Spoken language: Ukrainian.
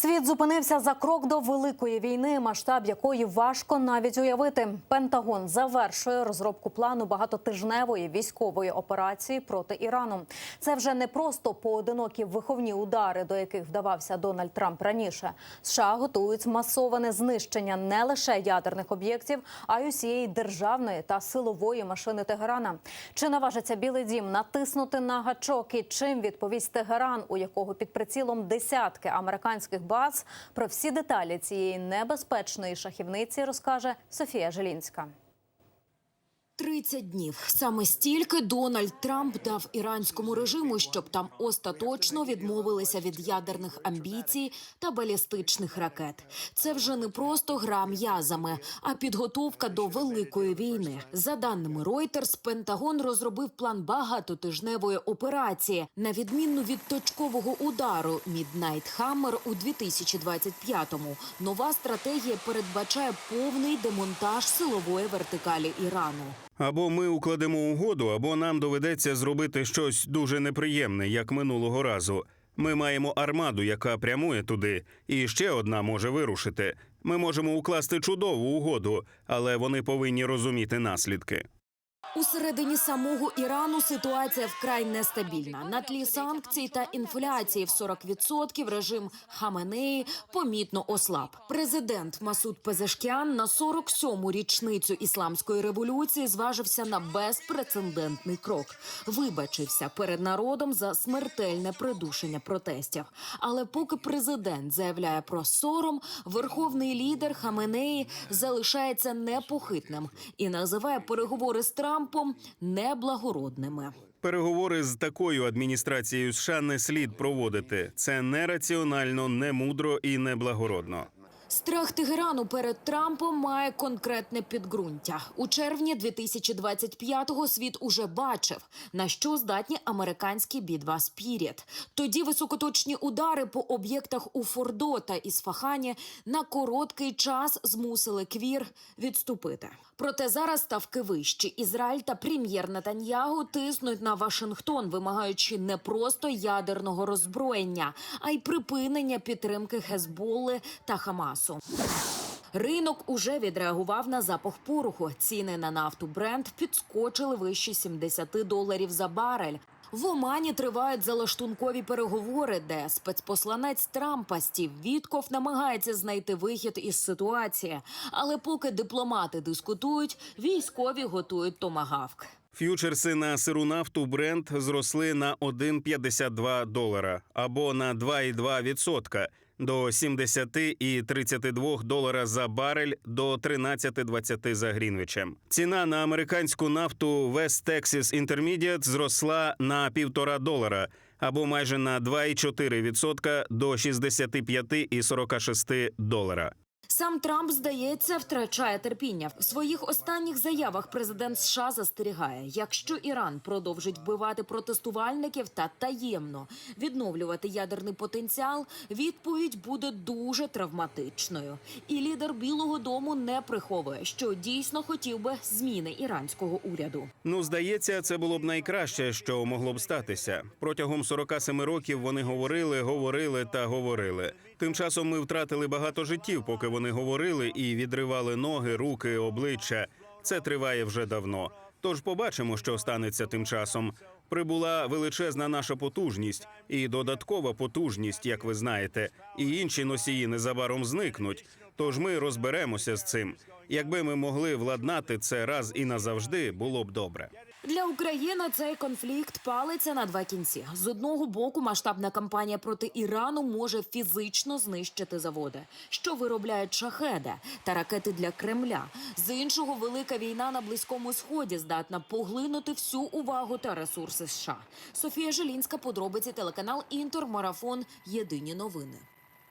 Світ зупинився за крок до великої війни, масштаб якої важко навіть уявити. Пентагон завершує розробку плану багатотижневої військової операції проти Ірану. Це вже не просто поодинокі виховні удари, до яких вдавався Дональд Трамп раніше. США готують масоване знищення не лише ядерних об'єктів, а й усієї державної та силової машини Тегерана. Чи наважиться Білий Дім натиснути на гачок і чим відповість Тегеран, у якого під прицілом десятки американських баз? Про всі деталі цієї небезпечної шахівниці розкаже Софія Желінська. 30 днів. Саме стільки Дональд Трамп дав іранському режиму, щоб там остаточно відмовилися від ядерних амбіцій та балістичних ракет. Це вже не просто гра м'язами, а підготовка до великої війни. За даними Reuters, Пентагон розробив план багатотижневої операції на відміну від точкового удару Midnight Hammer у 2025-му. Нова стратегія передбачає повний демонтаж силової вертикалі Ірану. Або ми укладемо угоду, або нам доведеться зробити щось дуже неприємне, як минулого разу. Ми маємо армаду, яка прямує туди, і ще одна може вирушити. Ми можемо укласти чудову угоду, але вони повинні розуміти наслідки. Усередині самого Ірану ситуація вкрай нестабільна. На тлі санкцій та інфляції в 40% режим Хаменеї помітно ослаб. Президент Масуд Пезешкіан на 47-му річницю ісламської революції зважився на безпрецедентний крок. Вибачився перед народом за смертельне придушення протестів. Але поки президент заявляє про сором, верховний лідер Хаменеї залишається непохитним і називає переговори з неблагородними. Переговори з такою адміністрацією США не слід проводити. Це нераціонально, не мудро і не благородно. Страх Тегерану перед Трампом має конкретне підґрунтя. У червні 2025-го світ уже бачив, на що здатні американські бідва Спіріт. Тоді високоточні удари по об'єктах у Фордо та Ісфахані на короткий час змусили квір відступити. Проте зараз ставки вищі. Ізраїль та прем'єр Нетаньягу тиснуть на Вашингтон, вимагаючи не просто ядерного роззброєння, а й припинення підтримки Хезболли та Хамасу. Ринок уже відреагував на запах пороху. Ціни на нафту Брент підскочили вище 70 доларів за барель. В Омані тривають залаштункові переговори, де спецпосланець Трампа Стів Вітков намагається знайти вихід із ситуації. Але поки дипломати дискутують, військові готують томагавк. Ф'ючерси на сиру нафту Брент зросли на 1,52 долара або на 2,2% до 70 і 32 долара за барель до 13,20 за Грінвічем. Ціна на американську нафту West Texas Intermediate зросла на півтора долара або майже на 2,4% до 65,46 долара. Сам Трамп, здається, втрачає терпіння. В своїх останніх заявах президент США застерігає, якщо Іран продовжить вбивати протестувальників та таємно відновлювати ядерний потенціал, відповідь буде дуже травматичною. І лідер Білого Дому не приховує, що дійсно хотів би зміни іранського уряду. Ну, здається, це було б найкраще, що могло б статися. Протягом 47 років вони говорили, говорили та говорили. Тим часом ми втратили багато життів, поки вони говорили і відривали ноги, руки, обличчя. Це триває вже давно. Тож побачимо, що станеться тим часом. Прибула величезна наша потужність і додаткова потужність, як ви знаєте, і інші носії незабаром зникнуть. Тож ми розберемося з цим. Якби ми могли владнати це раз і назавжди, було б добре. Для України цей конфлікт палиться на два кінці. З одного боку, масштабна кампанія проти Ірану може фізично знищити заводи, що виробляють шахеди та ракети для Кремля. З іншого, велика війна на близькому сході здатна поглинути всю увагу та ресурси США. Софія Желінська, подробиці телеканал Інтер, марафон. Єдині новини.